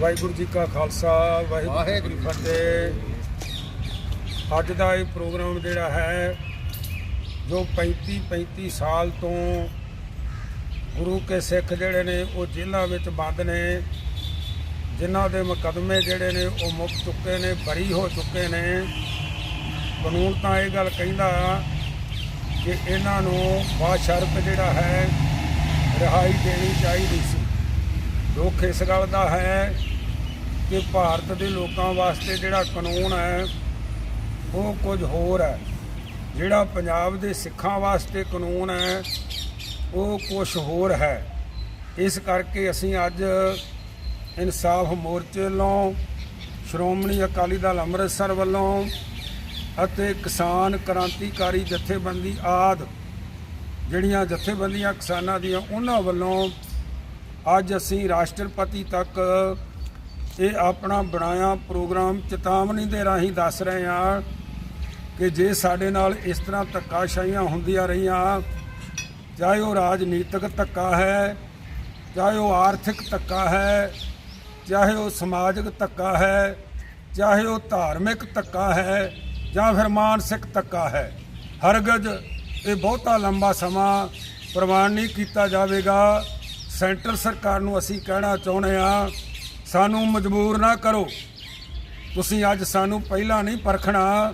ਵਾਹਿਗੁਰੂ ਜੀ ਕਾ ਖਾਲਸਾ, ਵਾਹਿਗੁਰੂ ਜੀ ਕੀ ਫਤਿਹ। ਅੱਜ ਦਾ ਇਹ ਪ੍ਰੋਗਰਾਮ ਜਿਹੜਾ ਹੈ, ਜੋ 35 35 ਸਾਲ ਤੋਂ ਗੁਰੂ ਕੇ ਸਿੱਖ ਜਿਹੜੇ ਨੇ, ਉਹ ਜੇਲ੍ਹਾਂ ਵਿੱਚ ਬੰਦ ਨੇ। ਜਿਨ੍ਹਾਂ ਦੇ ਮੁਕੱਦਮੇ ਜਿਹੜੇ ਨੇ, ਉਹ ਮੁੱਕ ਚੁੱਕੇ ਨੇ, ਬਰੀ ਹੋ ਚੁੱਕੇ ਨੇ। ਕਾਨੂੰਨ ਤਾਂ ਇਹ ਗੱਲ ਕਹਿੰਦਾ ਕਿ ਇਹਨਾਂ ਨੂੰ ਬਾਸ਼ਰਤ ਜਿਹੜਾ ਹੈ, ਰਿਹਾਈ ਦੇਣੀ ਚਾਹੀਦੀ ਸੀ। ਦੁੱਖ ਇਸ ਗੱਲ ਦਾ ਹੈ ਕਿ ਭਾਰਤ ਦੇ ਲੋਕਾਂ ਵਾਸਤੇ ਜਿਹੜਾ ਕਾਨੂੰਨ ਹੈ, ਉਹ ਕੁਝ ਹੋਰ ਹੈ। ਜਿਹੜਾ ਪੰਜਾਬ ਦੇ ਸਿੱਖਾਂ ਵਾਸਤੇ ਕਾਨੂੰਨ ਹੈ, ਉਹ ਕੁਝ ਹੋਰ ਹੈ। ਇਸ ਕਰਕੇ ਅਸੀਂ ਅੱਜ ਇਨਸਾਫ ਮੋਰਚੇ ਵੱਲੋਂ, ਸ਼੍ਰੋਮਣੀ ਅਕਾਲੀ ਦਲ ਅੰਮ੍ਰਿਤਸਰ ਵੱਲੋਂ ਅਤੇ ਕਿਸਾਨ ਕ੍ਰਾਂਤੀਕਾਰੀ ਜਥੇਬੰਦੀ ਆਦ, ਜਿਹੜੀਆਂ ਜਥੇਬੰਦੀਆਂ ਕਿਸਾਨਾਂ ਦੀਆਂ, ਉਹਨਾਂ ਵੱਲੋਂ ਅੱਜ ਅਸੀਂ ਰਾਸ਼ਟਰਪਤੀ ਤੱਕ ਇਹ ਆਪਣਾ ਬਣਾਇਆ ਪ੍ਰੋਗਰਾਮ ਚੇਤਾਵਨੀ ਦੇ ਰਾਹੀਂ ਦੱਸ ਰਹੇ ਹਾਂ ਕਿ ਜੇ ਸਾਡੇ ਨਾਲ ਇਸ ਤਰ੍ਹਾਂ ਧੱਕਾਸ਼ਾਹੀਆਂ ਹੁੰਦੀਆਂ ਰਹੀਆਂ, ਚਾਹੇ ਉਹ ਰਾਜਨੀਤਿਕ ਧੱਕਾ ਹੈ, ਚਾਹੇ ਉਹ ਆਰਥਿਕ ਧੱਕਾ ਹੈ, ਚਾਹੇ ਉਹ ਸਮਾਜਿਕ ਧੱਕਾ ਹੈ, ਚਾਹੇ ਉਹ ਧਾਰਮਿਕ ਧੱਕਾ ਹੈ ਜਾਂ ਫਿਰ ਮਾਨਸਿਕ ਧੱਕਾ ਹੈ, ਹਰਗਜ਼ ਇਹ ਬਹੁਤਾ ਲੰਬਾ ਸਮਾਂ ਪ੍ਰਵਾਨ ਨਹੀਂ ਕੀਤਾ ਜਾਵੇਗਾ। ਸੈਂਟਰ ਸਰਕਾਰ ਨੂੰ ਅਸੀਂ ਕਹਿਣਾ ਚਾਹੁੰਦੇ ਹਾਂ ਸਾਨੂੰ ਮਜਬੂਰ ਨਾ ਕਰੋ ਤੁਸੀਂ ਅੱਜ ਸਾਨੂੰ ਪਹਿਲਾਂ ਨਹੀਂ ਪਰਖਣਾ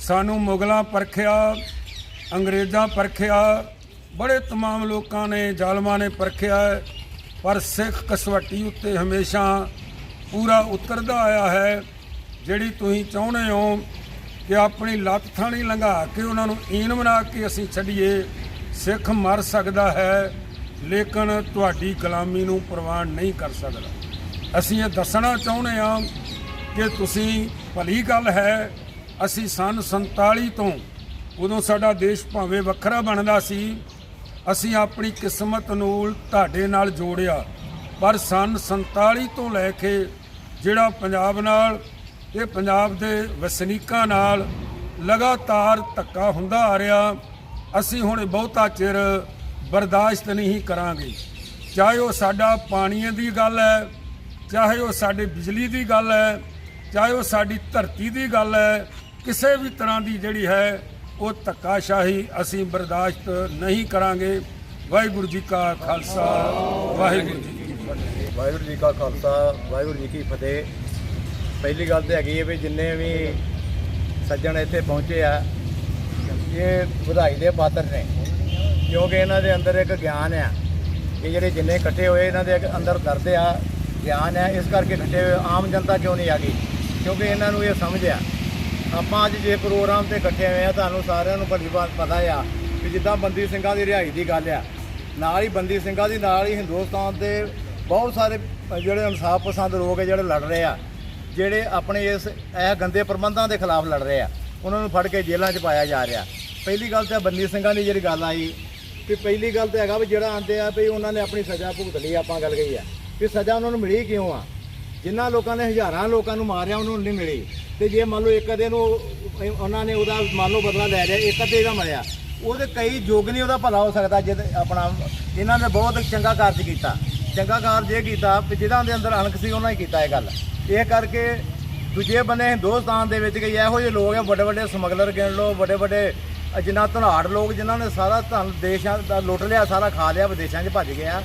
ਸਾਨੂੰ ਮੁਗਲਾਂ ਪਰਖਿਆ ਅੰਗਰੇਜ਼ਾਂ ਪਰਖਿਆ ਬੜੇ तमाम ਲੋਕਾਂ ਨੇ ਜ਼ਾਲਮਾਂ ਨੇ ਪਰਖਿਆ ਹੈ, ਪਰ ਸਿੱਖ ਕਸਵੱਟੀ ਉੱਤੇ ਹਮੇਸ਼ਾ ਪੂਰਾ ਉਤਰਦਾ ਆਇਆ ਹੈ ਜਿਹੜੀ ਤੁਸੀਂ ਚਾਹੁੰਦੇ ਹੋ ਕਿ ਆਪਣੀ ਲੱਤ ਥਾਣੀ ਲੰਘਾ ਕੇ ਉਹਨਾਂ ਨੂੰ ਈਨ ਬਣਾ ਕੇ ਅਸੀਂ ਛੱਡੀਏ ਸਿੱਖ ਮਰ ਸਕਦਾ ਹੈ ਲੇਕਿਨ ਤੁਹਾਡੀ ਗੁਲਾਮੀ ਨੂੰ ਪ੍ਰਵਾਨ ਨਹੀਂ ਕਰ ਸਕਦਾ। ਅਸੀਂ ਇਹ ਦੱਸਣਾ ਚਾਹੁੰਦੇ ਹਾਂ ਕਿ ਤੁਸੀਂ ਭਲੀ ਗੱਲ ਹੈ, ਅਸੀਂ ਸੰਨ 47 ਤੋਂ ਉਦੋਂ ਸਾਡਾ ਦੇਸ਼ ਭਾਵੇਂ ਵੱਖਰਾ ਬਣਦਾ ਸੀ, ਅਸੀਂ ਆਪਣੀ ਕਿਸਮਤ ਨੂੰ ਤੁਹਾਡੇ ਨਾਲ ਜੋੜਿਆ। ਪਰ ਸੰਨ 47 ਤੋਂ ਲੈ ਕੇ ਜਿਹੜਾ ਪੰਜਾਬ ਨਾਲ, ਇਹ ਪੰਜਾਬ ਦੇ ਵਸਨੀਕਾਂ ਨਾਲ ਲਗਾਤਾਰ ਧੱਕਾ ਹੁੰਦਾ ਆ ਰਿਹਾ, ਅਸੀਂ ਹੁਣ ਬਹੁਤਾ ਚਿਰ ਬਰਦਾਸ਼ਤ ਨਹੀਂ ਕਰਾਂਗੇ। ਚਾਹੇ ਉਹ ਸਾਡਾ ਪਾਣੀਆਂ ਦੀ ਗੱਲ ਹੈ, ਚਾਹੇ ਉਹ ਸਾਡੇ ਬਿਜਲੀ ਦੀ ਗੱਲ ਹੈ, ਚਾਹੇ ਉਹ ਸਾਡੀ ਧਰਤੀ ਦੀ ਗੱਲ ਹੈ, ਕਿਸੇ ਵੀ ਤਰ੍ਹਾਂ ਦੀ ਜਿਹੜੀ ਹੈ, ਉਹ ਧੱਕਾਸ਼ਾਹੀ ਅਸੀਂ ਬਰਦਾਸ਼ਤ ਨਹੀਂ ਕਰਾਂਗੇ। ਵਾਹਿਗੁਰੂ ਜੀ ਕਾ ਖਾਲਸਾ, ਵਾਹਿਗੁਰੂ ਜੀ ਕੀ ਫਤਿਹ। ਵਾਹਿਗੁਰੂ ਜੀ ਕਾ ਖਾਲਸਾ, ਵਾਹਿਗੁਰੂ ਜੀ ਕੀ ਫਤਿਹ। ਪਹਿਲੀ ਗੱਲ ਤੇ ਹੈਗੀ ਹੈ ਵੀ ਜਿੰਨੇ ਵੀ ਸੱਜਣ ਇੱਥੇ ਪਹੁੰਚੇ ਆ, ਇਹ ਵਧਾਈ ਦੇ ਪਾਤਰ ਨੇ। ਕਿਉਂਕਿ ਇਹਨਾਂ ਦੇ ਅੰਦਰ ਇੱਕ ਗਿਆਨ ਆ ਕਿ ਜਿਹੜੇ ਜਿੰਨੇ ਇਕੱਠੇ ਹੋਏ ਇਹਨਾਂ ਦੇ ਅੰਦਰ ਦਰਦ ਆ, ਗਿਆਨ ਹੈ, ਇਸ ਕਰਕੇ ਇਕੱਠੇ ਹੋਏ, ਆਮ ਜਨਤਾ ਕਿਉਂ ਨਹੀਂ ਆ ਗਈ? ਕਿਉਂਕਿ ਇਹਨਾਂ ਨੂੰ ਇਹ ਸਮਝ ਆ। ਆਪਾਂ ਅੱਜ ਜੇ ਪ੍ਰੋਗਰਾਮ ਤੇ ਇਕੱਠੇ ਹੋਏ ਆ, ਤੁਹਾਨੂੰ ਸਾਰਿਆਂ ਨੂੰ ਭਲੀ ਬਾਤ ਪਤਾ ਆ ਕਿ ਜਿੱਦਾਂ ਬੰਦੀ ਸਿੰਘਾਂ ਦੀ ਰਿਹਾਈ ਦੀ ਗੱਲ ਆ, ਨਾਲ ਹੀ ਬੰਦੀ ਸਿੰਘਾਂ ਦੀ, ਨਾਲ ਹੀ ਹਿੰਦੁਸਤਾਨ ਦੇ ਬਹੁਤ ਸਾਰੇ ਜਿਹੜੇ ਇਨਸਾਫ ਪਸੰਦ ਲੋਕ ਹੈ ਜਿਹੜੇ ਲੜ ਰਹੇ ਆ, ਜਿਹੜੇ ਆਪਣੇ ਇਸ ਇਹ ਗੰਦੇ ਪ੍ਰਬੰਧਾਂ ਦੇ ਖਿਲਾਫ ਲੜ ਰਹੇ ਆ, ਉਹਨਾਂ ਨੂੰ ਫੜ ਕੇ ਜੇਲ੍ਹਾਂ 'ਚ ਪਾਇਆ ਜਾ ਰਿਹਾ। ਪਹਿਲੀ ਗੱਲ ਤਾਂ ਬੰਦੀ ਸਿੰਘਾਂ ਦੀ ਜਿਹੜੀ ਗੱਲ ਆਈ ਕਿ ਪਹਿਲੀ ਗੱਲ ਤਾਂ ਹੈਗਾ ਵੀ ਜਿਹੜਾ ਆਂਦੇ ਆ ਵੀ ਉਹਨਾਂ ਨੇ ਆਪਣੀ ਸਜ਼ਾ ਭੁਗਤ ਲਈ, ਆਪਾਂ ਗੱਲ ਕਹੀ ਆ। ਵੀ ਸਜ਼ਾ ਉਹਨਾਂ ਨੂੰ ਮਿਲੀ ਕਿਉਂ ਆ? ਜਿਨ੍ਹਾਂ ਲੋਕਾਂ ਨੇ ਹਜ਼ਾਰਾਂ ਲੋਕਾਂ ਨੂੰ ਮਾਰਿਆ, ਉਹਨਾਂ ਨੂੰ ਨਹੀਂ ਮਿਲੀ। ਤੇ ਜੇ ਮੰਨ ਲਓ ਇੱਕ ਅਦੇ ਨੂੰ ਉਹਨਾਂ ਨੇ ਉਹਦਾ ਮੰਨ ਲਓ ਬਦਲਾ ਲੈ ਲਿਆ, ਇੱਕ ਅਦੇ ਦਾ ਮਰਿਆ, ਉਹਦੇ ਕਈ ਯੋਗ ਨਹੀਂ ਉਹਦਾ ਭਲਾ ਹੋ ਸਕਦਾ ਜਦ ਆਪਣਾ, ਇਹਨਾਂ ਨੇ ਬਹੁਤ ਚੰਗਾ ਕਾਰਜ ਕੀਤਾ। ਚੰਗਾ ਕਾਰਜ ਇਹ ਕੀਤਾ ਵੀ ਜਿਹਨਾਂ ਦੇ ਅੰਦਰ ਅਣਖ ਸੀ, ਉਹਨਾਂ ਹੀ ਕੀਤਾ ਇਹ ਗੱਲ। ਇਹ ਕਰਕੇ ਦੂਜੇ ਬੰਨੇ ਹਿੰਦੁਸਤਾਨ ਦੇ ਵਿੱਚ ਕਈ ਇਹੋ ਜਿਹੇ ਲੋਕ ਆ ਵੱਡੇ ਵੱਡੇ ਸਮਗਲਰ ਗਿਣ ਲਓ ਵੱਡੇ ਵੱਡੇ ਜਿਨ੍ਹਾਂ ਧਨਾੜ ਲੋਕ ਜਿਨ੍ਹਾਂ ਨੇ ਸਾਰਾ ਧਨ ਦੇਸ਼ਾਂ ਦਾ ਲੁੱਟ ਲਿਆ, ਸਾਰਾ ਖਾ ਲਿਆ, ਵਿਦੇਸ਼ਾਂ 'ਚ ਭੱਜ ਗਿਆ,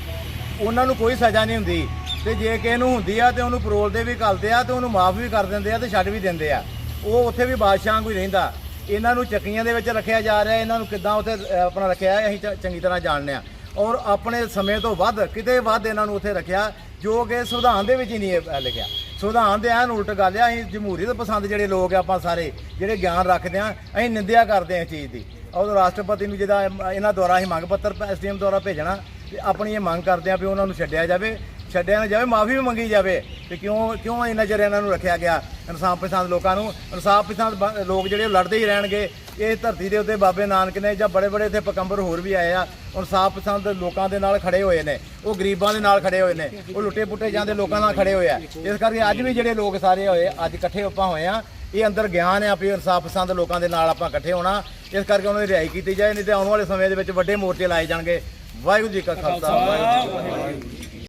ਉਹਨਾਂ ਨੂੰ ਕੋਈ ਸਜ਼ਾ ਨਹੀਂ ਹੁੰਦੀ। ਤੇ ਜੇ ਕਿਸੇ ਨੂੰ ਹੁੰਦੀ ਆ ਤੇ ਉਹਨੂੰ ਪਰੋਲ ਦੇ ਵੀ ਕਰਦੇ ਆ ਤੇ ਉਹਨੂੰ ਮਾਫ ਵੀ ਕਰ ਦਿੰਦੇ ਆ ਤੇ ਛੱਡ ਵੀ ਦਿੰਦੇ ਆ। ਉਹ ਉੱਥੇ ਵੀ ਬਾਦਸ਼ਾਹ ਕੋਈ ਰਹਿੰਦਾ। ਇਹਨਾਂ ਨੂੰ ਚੱਕੀਆਂ ਦੇ ਵਿੱਚ ਰੱਖਿਆ ਜਾ ਰਿਹਾ, ਇਹਨਾਂ ਨੂੰ ਕਿੱਦਾਂ ਉੱਥੇ ਆਪਣਾ ਰੱਖਿਆ ਅਸੀਂ ਚ- ਚੰਗੀ ਤਰ੍ਹਾਂ ਜਾਣਦੇ ਆ। ਔਰ ਆਪਣੇ ਸਮੇਂ ਤੋਂ ਵੱਧ, ਕਿਤੇ ਵੱਧ ਇਹਨਾਂ ਨੂੰ ਉੱਥੇ ਰੱਖਿਆ, ਜੋ ਕਿ ਸੰਵਿਧਾਨ ਦੇ ਵਿੱਚ ਹੀ ਨਹੀਂ ਲਿਖਿਆ। ਸੰਵਿਧਾਨ ਦੇ ਐਨ ਉਲਟ ਗੱਲ ਆ, ਅਸੀਂ ਜਮਹੂਰੀਅਤ ਪਸੰਦ ਜਿਹੜੇ ਲੋਕ ਆ ਆਪਾਂ ਸਾਰੇ, ਜਿਹੜੇ ਗਿਆਨ ਰੱਖਦੇ ਆ, ਅਸੀਂ ਨਿੰਦਿਆ ਕਰਦੇ ਆ ਇਸ ਚੀਜ਼ ਦੀ। ਔਰ ਰਾਸ਼ਟਰਪਤੀ ਨੂੰ ਜਿਹਦਾ ਇਹਨਾਂ ਦੁਆਰਾ ਅਸੀਂ ਮੰਗ ਪੱਤਰ ਐਸਡੀਐਮ ਦੁਆਰਾ ਭੇਜਣਾ, ਤੇ ਆਪਣੀ ਇਹ ਮੰਗ ਕਰਦੇ ਆ ਵੀ ਉਹਨਾਂ ਨੂੰ ਛੱਡਿਆ ਜਾਵੇ, ਛੱਡਿਆ ਨਾ ਜਾਵੇ, ਮਾਫੀ ਵੀ ਮੰਗੀ ਜਾਵੇ, ਤੇ ਕਿਉਂ ਕਿਉਂ ਇੰਨਾ ਚਿਰ ਇਹਨਾਂ ਨੂੰ ਰੱਖਿਆ ਗਿਆ? ਇਨਸਾਫ ਪਸੰਦ ਲੋਕਾਂ ਨੂੰ, ਇਨਸਾਫ ਪਸੰਦ ਲੋਕ ਜਿਹੜੇ ਉਹ ਲੜਦੇ ਹੀ ਰਹਿਣਗੇ। ਇਹ ਧਰਤੀ ਦੇ ਉੱਤੇ ਬਾਬੇ ਨਾਨਕ ਨੇ ਜਾਂ ਬੜੇ ਬੜੇ ਇੱਥੇ ਪਕੰਬਰ ਹੋਰ ਵੀ ਆਏ ਆ ਇਨਸਾਫ ਪਸੰਦ ਲੋਕਾਂ ਦੇ ਨਾਲ ਖੜੇ ਹੋਏ ਨੇ। ਉਹ ਗਰੀਬਾਂ ਦੇ ਨਾਲ ਖੜੇ ਹੋਏ ਨੇ। ਉਹ ਲੁੱਟੇ ਪੁੱਟੇ ਜਾਂਦੇ ਲੋਕਾਂ ਨਾਲ ਖੜੇ ਹੋਏ ਆ। ਇਸ ਕਰਕੇ ਅੱਜ ਵੀ ਜਿਹੜੇ ਲੋਕ ਸਾਰੇ ਹੋਏ, ਅੱਜ ਇਕੱਠੇ ਆਪਾਂ ਹੋਏ ਆ। ਇਹ ਅੰਦਰ ਗਿਆਨ ਆ ਵੀ ਇਨਸਾਫ ਪਸੰਦ ਲੋਕਾਂ ਦੇ ਨਾਲ ਆਪਾਂ ਇਕੱਠੇ ਹੋਣਾ। ਇਸ ਕਰਕੇ ਉਹਨਾਂ ਦੀ ਰਿਹਾਈ ਕੀਤੀ ਜਾਏ, ਨਹੀਂ ਤੇ ਆਉਣ ਵਾਲੇ ਸਮੇਂ ਦੇ ਵਿੱਚ ਵੱਡੇ ਮੋਰਚੇ ਲਾਏ ਜਾਣਗੇ। ਵਾਹਿਗੁਰੂ ਜੀ ਕਾ ਖਾਲਸਾ। ਵਾਹਿਗੁਰੂ ਜੀ ਕੀ ਫਤਿਹ।